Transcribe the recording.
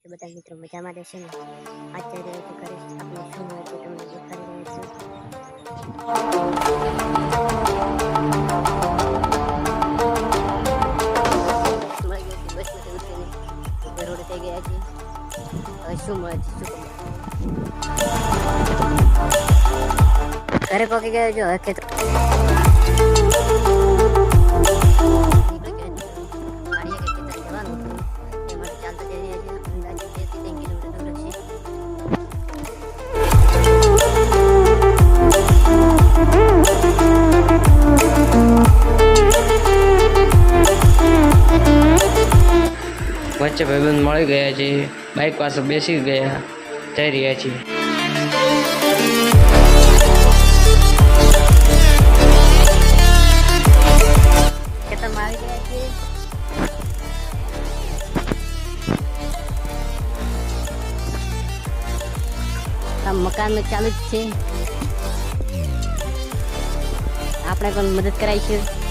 કે બધા મિત્રો મજામાં રહેશે ને? અત્યારે તો ઘરે આપણે શું હોય તે તમને દેખાડી રહ્યા છું? થઈ ગયા છે. ઘરે પહોંચી ગયા જો હકે ખેતર વચ્ચે ભાઈબંધ મળી ગયા છે બાઇક પાસે બેસી ગયા. જઈ રહ્યા છીએ. મકાનનું ચાલુ જ છે. આપણે પણ મદદ કરાવીશું